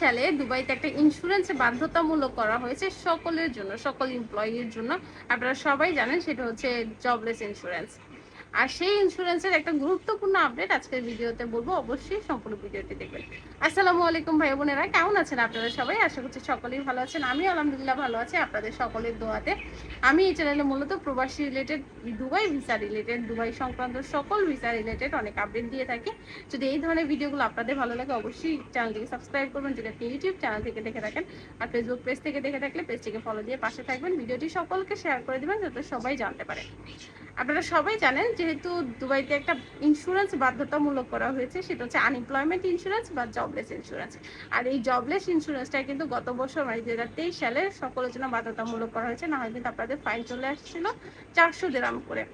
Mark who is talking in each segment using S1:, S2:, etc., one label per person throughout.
S1: সালে দুবাইতে একটা ইন্স্যুরেন্স বাধ্যতামূলক করা হয়েছে সকলের জন্য, সকল এমপ্লয়ির জন্য। আপনারা সবাই জানেন সেটা হচ্ছে জবলেস ইন্স্যুরেন্স আর সেই ইন্স্যুরেন্সের একটা গুরুত্বপূর্ণ আপডেট আজকের ভিডিওতে বলব, অবশ্যই সম্পূর্ণ ভিডিওটি দেখবেন। আসসালামু আলাইকুম ভাই বোনেরা, কেমন আছেন আপনারা সবাই? আশা করছি সকলেই ভালো আছেন। আমি আলহামদুলিল্লাহ ভালো আছি, আপনাদের সকলের দোয়াতে। আমি এই চ্যানেলে মূলত প্রবাসী related Dubai visa related Dubai সংক্রান্ত সকল ভিসা রিলেটেড অনেক আপডেট দিয়ে থাকি। যদি এই ধরনের ভিডিওগুলো আপনাদের ভালো লাগে, অবশ্যই চ্যানেলটিকে সাবস্ক্রাইব করবেন, যদি আপনি ইউটিউব চ্যানেল থেকে দেখে থাকেন, আর ফেসবুক পেজ থেকে দেখে থাকলে পেজটিকে ফলো দিয়ে পাশে থাকবেন। ভিডিওটি সকলকে শেয়ার করে দিবেন, যাতে সবাই জানতে পারে। আপনারা সবাই জানেন যেহেতু দুবাইতে একটা ইন্স্যুরেন্স বাধ্যতামূলক করা হয়েছে, সেটা হচ্ছে আনএমপ্লয়মেন্ট ইন্স্যুরেন্স বা জবলেস ইন্স্যুরেন্স আর এই জবলেস ইন্স্যুরেন্সটা কিন্তু গত বছর মানে দু হাজার তেইশ সালে সকলের জন্য বাধ্যতামূলক করা হয়েছে না হয় কিন্তু আপনাদের ফাইন চলে আসছিল চারশো দেরাম করে।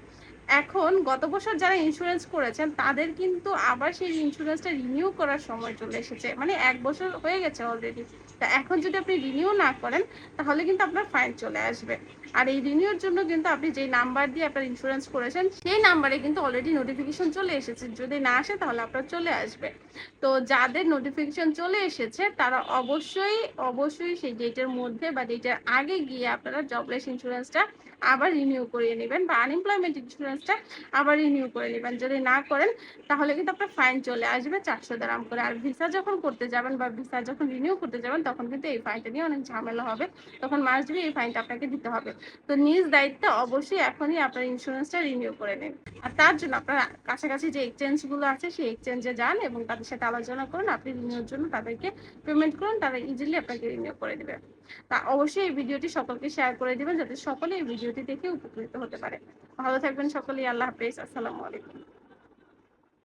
S1: এখন গত বছর যারা ইন্স্যুরেন্স করেছেন, তাদের কিন্তু আবার সেই ইন্স্যুরেন্সটা রিনিউ করার সময় চলে এসেছে। মানে এক বছর হয়ে গেছে অলরেডি তা এখন যদি আপনি রিনিউ না করেন, তাহলে কিন্তু আপনার ফাইন চলে আসবে। আর এই রিনিউর জন্য কিন্তু আপনি যেই নাম্বার দিয়ে আপনার ইন্স্যুরেন্স করেছেন, সেই নাম্বারে কিন্তু অলরেডি নোটিফিকেশন চলে এসেছে। যদি না আসে, তাহলে আপনার চলে আসবে। তো যাদের নোটিফিকেশন চলে এসেছে, তারা অবশ্যই অবশ্যই সেই ডেটের মধ্যে বা ডেটের আগে গিয়ে আপনারা জবলেস ইন্স্যুরেন্সটা আবার রিনিউ করিয়ে নেবেন বা আনএমপ্লয়মেন্ট ইন্স্যুরেন্সটা আবার রিনিউ করে নেবেন। যদি না করেন, তাহলে কিন্তু আপনার ফাইন চলে আসবে চারশো দারাম করে। আর ভিসা যখন করতে যাবেন বা ভিসা যখন রিনিউ করতে যাবেন, তখন কিন্তু এই ফাইনটা নিয়ে অনেক ঝামেলা হবে। তখন মাস দিয়ে এই ফাইনটা আপনাকে দিতে হবে। তো নিজ দায়িত্বে অবশ্যই এখনই আপনার ইন্স্যুরেন্সটা রিনিউ করে নিন। আর তার জন্য আপনার কাছাকাছি যে এক্সচেঞ্জগুলো আছে, সেই এক্সচেঞ্জে যান এবং তাদের সাথে আলোচনা করুন। আপনি রিনিউর জন্য তাদেরকে পেমেন্ট করুন, তারা ইজিলি আপনাকে রিনিউ করে দেবে। তা অবশ্যই এই ভিডিওটি সকলকে শেয়ার করে দেবেন, যাতে সকলে এই ভিডিওটি দেখে উপকৃত হতে পারে। ভালো থাকবেন সকলেই, আল্লাহ হাফেজ, আসসালামু আলাইকুম।